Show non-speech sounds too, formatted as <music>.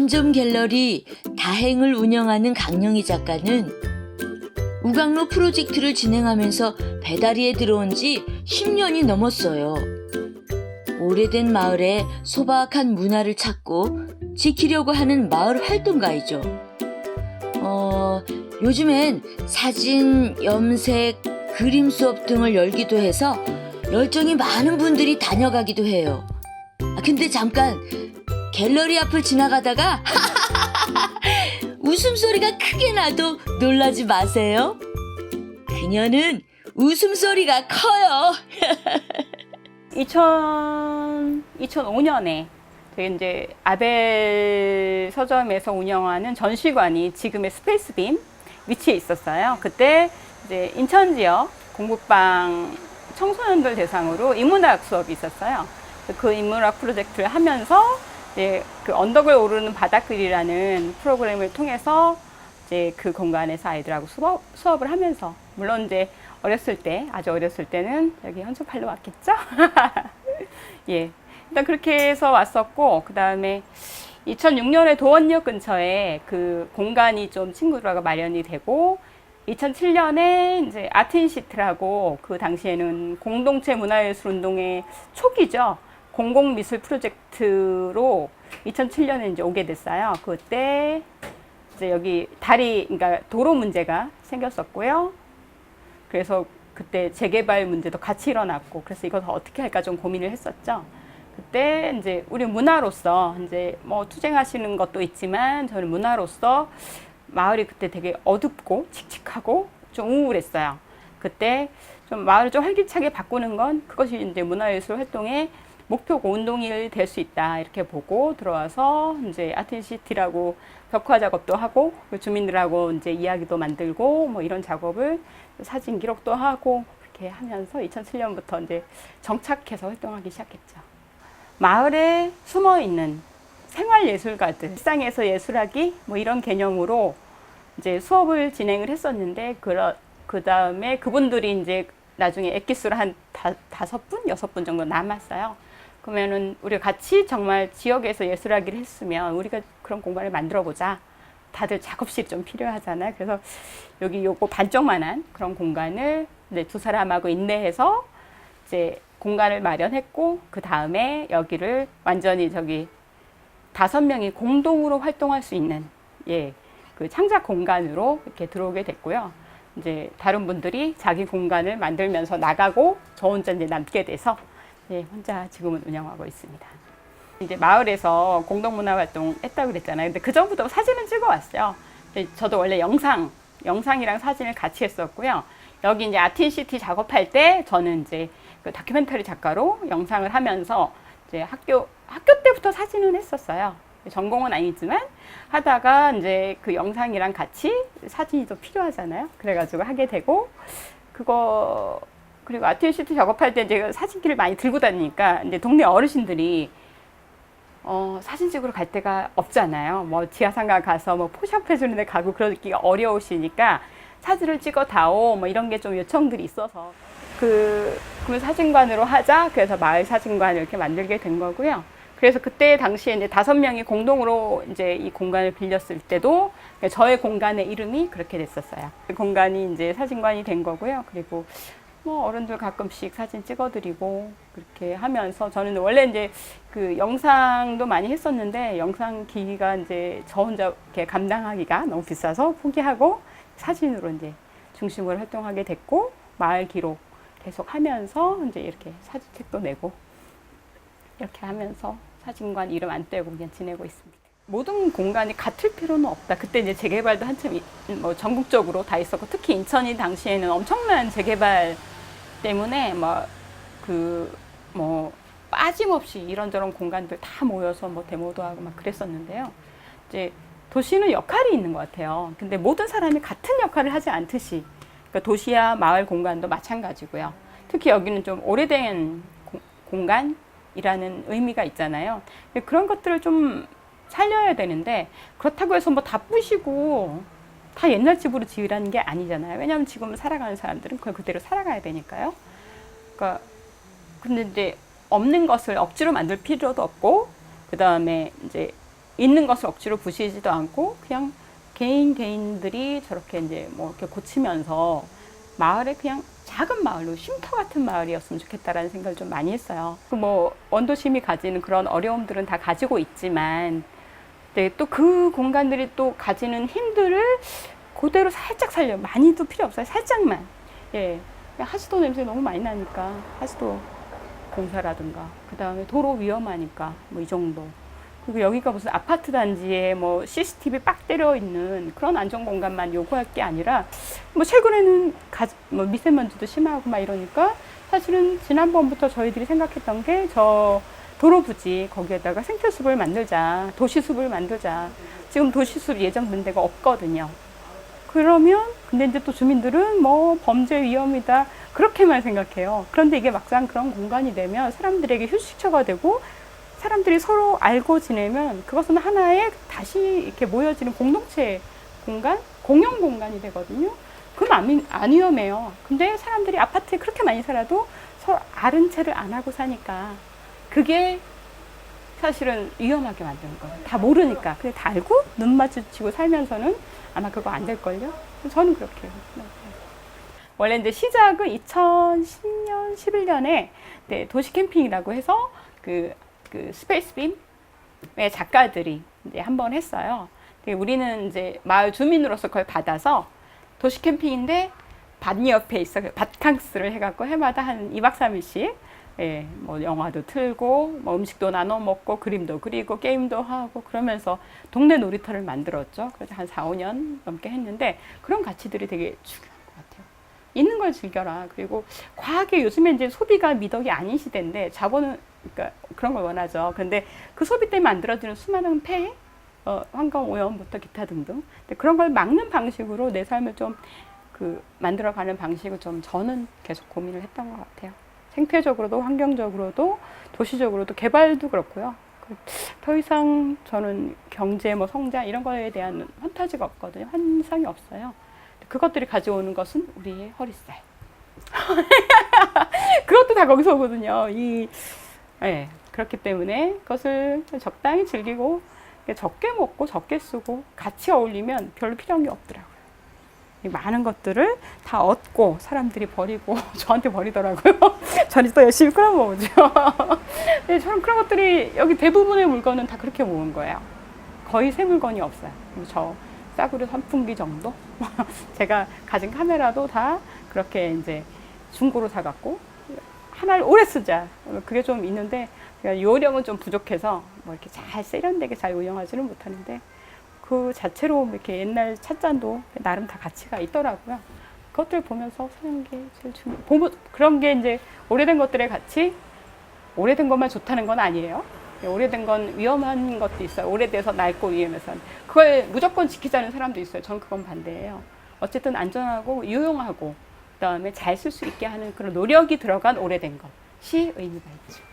한점 갤러리 다행을 운영하는 강영희 작가는 우강로 프로젝트를 진행하면서 배다리에 들어온 지 10년이 넘었어요. 오래된 마을에 소박한 문화를 찾고 지키려고 하는 마을 활동가이죠. 어, 요즘엔 사진, 염색, 그림 수업 등을 열기도 해서 열정이 많은 분들이 다녀가기도 해요. 아, 근데 잠깐 갤러리 앞을 지나가다가 <laughs> 웃음소리가 크게 나도 놀라지 마세요. 그녀는 웃음소리가 커요. <laughs> 2000, 2005년에 저희 이제 아벨 서점에서 운영하는 전시관이 지금의 스페이스빔 위치에 있었어요. 그때 이제 인천 지역 공부방 청소년들 대상으로 인문학 수업이 있었어요. 그 인문학 프로젝트를 하면서 이제 그 언덕을 오르는 바닥글이라는 프로그램을 통해서 이제 그 공간에서 아이들하고 수업, 수업을 하면서 물론 이제 어렸을 때 아주 어렸을 때는 여기 현수팔로 왔겠죠. <laughs> 예, 일단 그렇게 해서 왔었고 그 다음에 2006년에 도원역 근처에 그 공간이 좀 친구들하고 마련이 되고 2007년에 이제 아트인시트라고 그 당시에는 공동체 문화예술 운동의 초기죠. 공공미술 프로젝트로 2007년에 이제 오게 됐어요. 그때 이제 여기 다리, 그러니까 도로 문제가 생겼었고요. 그래서 그때 재개발 문제도 같이 일어났고, 그래서 이걸 어떻게 할까 좀 고민을 했었죠. 그때 이제 우리 문화로서 이제 뭐 투쟁하시는 것도 있지만 저는 문화로서 마을이 그때 되게 어둡고 칙칙하고 좀 우울했어요. 그때 좀 마을을 좀 활기차게 바꾸는 건 그것이 이제 문화예술 활동의 목표고 운동이 될수 있다 이렇게 보고 들어와서 이제 아트시티라고 벽화 작업도 하고 그 주민들하고 이제 이야기도 만들고 뭐 이런 작업을 사진 기록도 하고 이렇게 하면서 2007년부터 이제 정착해서 활동하기 시작했죠. 마을에 숨어 있는 생활 예술가들, 일상에서 예술하기 뭐 이런 개념으로 이제 수업을 진행을 했었는데 그러, 그 다음에 그분들이 이제 나중에 엑기스로 한 다, 다섯 분, 여섯 분 정도 남았어요. 그러면은 우리가 같이 정말 지역에서 예술하기를 했으면 우리가 그런 공간을 만들어 보자. 다들 작업실이 좀 필요하잖아요. 그래서 여기 요거 반쪽만한 그런 공간을 이제 두 사람하고 인내해서 이제 공간을 마련했고 그 다음에 여기를 완전히 저기 다섯 명이 공동으로 활동할 수 있는 예, 그 창작 공간으로 이렇게 들어오게 됐고요. 이제 다른 분들이 자기 공간을 만들면서 나가고 저 혼자 이제 남게 돼서 예, 혼자 지금은 운영하고 있습니다. 이제 마을에서 공동문화 활동 했다고 그랬잖아요. 근데 그 전부터 사진은 찍어 왔어요. 저도 원래 영상, 영상이랑 사진을 같이 했었고요. 여기 이제 아트인시티 작업할 때 저는 이제 그 다큐멘터리 작가로 영상을 하면서 이제 학교 학교 때부터 사진은 했었어요. 전공은 아니지만 하다가 이제 그 영상이랑 같이 사진이 또 필요하잖아요. 그래가지고 하게 되고 그거 그리고 아트인시티 작업할 때 이제 사진기를 많이 들고 다니니까 이제 동네 어르신들이 어, 사진 찍으러 갈 데가 없잖아요. 뭐 지하상가 가서 뭐 포샵 해주는 데 가고 그러기가 어려우시니까 사진을 찍어 다오 뭐 이런 게 좀 요청들이 있어서 그, 그 사진관으로 하자. 그래서 마을 사진관을 이렇게 만들게 된 거고요. 그래서 그때 당시에 이제 다섯 명이 공동으로 이제 이 공간을 빌렸을 때도 저의 공간의 이름이 그렇게 됐었어요. 그 공간이 이제 사진관이 된 거고요. 그리고 뭐 어른들 가끔씩 사진 찍어드리고 그렇게 하면서 저는 원래 이제 그 영상도 많이 했었는데 영상 기기가 이제 저 혼자 이렇게 감당하기가 너무 비싸서 포기하고 사진으로 이제 중심으로 활동하게 됐고 마을 기록 계속 하면서 이제 이렇게 사진책도 내고 이렇게 하면서 사진관 이름 안 떼고 그냥 지내고 있습니다. 모든 공간이 같을 필요는 없다. 그때 이제 재개발도 한참 이- 뭐 전국적으로 다 있었고 특히 인천이 당시에는 엄청난 재개발 때문에 뭐그뭐 빠짐없이 이런저런 공간들 다 모여서 뭐 데모도 하고 막 그랬었는데요. 이제 도시는 역할이 있는 것 같아요. 근데 모든 사람이 같은 역할을 하지 않듯이 그러니까 도시와 마을 공간도 마찬가지고요. 특히 여기는 좀 오래된 고- 공간이라는 의미가 있잖아요. 그런 것들을 좀 살려야 되는데 그렇다고 해서 뭐 다 부시고 다 옛날 집으로 지으라는 게 아니잖아요. 왜냐하면 지금 살아가는 사람들은 그걸 그대로 살아가야 되니까요. 그러니까 근데 이제 없는 것을 억지로 만들 필요도 없고 그 다음에 이제 있는 것을 억지로 부시지도 않고 그냥 개인 개인들이 저렇게 이제 뭐 이렇게 고치면서 마을에 그냥 작은 마을로 쉼터 같은 마을이었으면 좋겠다라는 생각을 좀 많이 했어요. 그 뭐 원도심이 가지는 그런 어려움들은 다 가지고 있지만 네, 또 그 공간들이 또 가지는 힘들을 그대로 살짝 살려 많이도 필요 없어요. 살짝만. 예. 하수도 냄새 너무 많이 나니까 하수도 공사라든가 그 다음에 도로 위험하니까 뭐 이 정도. 그리고 여기가 무슨 아파트 단지에 뭐 CCTV 빡 때려 있는 그런 안전 공간만 요구할 게 아니라 뭐 최근에는 가, 뭐 미세먼지도 심하고 막 이러니까 사실은 지난번부터 저희들이 생각했던 게저 도로 부지 거기에다가 생태숲을 만들자 도시숲을 만들자 지금 도시숲 예정된 데가 없거든요. 그러면 근데 이제 또 주민들은 뭐 범죄 위험이다 그렇게만 생각해요. 그런데 이게 막상 그런 공간이 되면 사람들에게 휴식처가 되고 사람들이 서로 알고 지내면 그것은 하나의 다시 이렇게 모여지는 공동체 공간, 공용 공간이 되거든요. 그럼 안, 위- 안 위험해요. 근데 사람들이 아파트에 그렇게 많이 살아도 서로 아는 체를 안 하고 사니까 그게 사실은 위험하게 만드는 거예요. 다 모르니까. 근데 다 알고 눈 마주치고 살면서는 아마 그거 안 될걸요? 저는 그렇게 해요. 네. 원래 이제 시작은 2010년, 11년에 네, 도시 캠핑이라고 해서 그, 그 스페이스 빔의 작가들이 이제 한 번 했어요. 우리는 이제 마을 주민으로서 그걸 받아서 도시 캠핑인데 밭 옆에 있어 밭캉스를 해갖고 해마다 한 2박 3일씩 예, 뭐 영화도 틀고 뭐 음식도 나눠 먹고 그림도 그리고 게임도 하고 그러면서 동네 놀이터를 만들었죠. 그래서 한 4, 5년 넘게 했는데 그런 가치들이 되게 중요한 것 같아요. 있는 걸 즐겨라. 그리고 과하게 요즘에 이제 소비가 미덕이 아닌 시대인데 자본은 그러니까 그런 걸 원하죠. 근데 그 소비 때문에 만들어지는 수많은 폐해, 어, 환경 오염부터 기타 등등. 근데 그런 걸 막는 방식으로 내 삶을 좀 그 만들어가는 방식을 좀 저는 계속 고민을 했던 것 같아요. 생태적으로도 환경적으로도 도시적으로도 개발도 그렇고요. 그더 이상 저는 경제 뭐 성장 이런 거에 대한 환타지가 없거든요. 환상이 없어요. 그것들이 가져오는 것은 우리의 허리살. <laughs> 그것도 다 거기서 오거든요. 이 예, 그렇기 때문에 그것을 적당히 즐기고 적게 먹고 적게 쓰고 같이 어울리면 별로 필요한 게 없더라고요. 이 많은 것들을 다 얻고 사람들이 버리고 <laughs> 저한테 버리더라고요. <laughs> 저는 또 열심히 끌어모으죠. <laughs> 네, 저는 그런 것들이 여기 대부분의 물건은 다 그렇게 모은 거예요. 거의 새 물건이 없어요. 저 싸구려 선풍기 정도? 제가 가진 카메라도 다 그렇게 이제 중고로 사갖고 하나를 오래 쓰자. 그게 좀 있는데 제가 요령은 좀 부족해서 뭐 이렇게 잘 세련되게 잘 운영하지는 못하는데 그 자체로 이렇게 옛날 찻잔도 나름 다 가치가 있더라고요. 그것들 보면서 사는 게 제일 중요. 보면 그런 게 이제 오래된 것들의 가치, 오래된 것만 좋다는 건 아니에요. 오래된 건 위험한 것도 있어요. 오래돼서 낡고 위험해서 그걸 무조건 지키자는 사람도 있어요. 전 그건 반대예요. 어쨌든 안전하고 유용하고 그다음에 잘 쓸 수 있게 하는 그런 노력이 들어간 오래된 것이 의미가 있죠.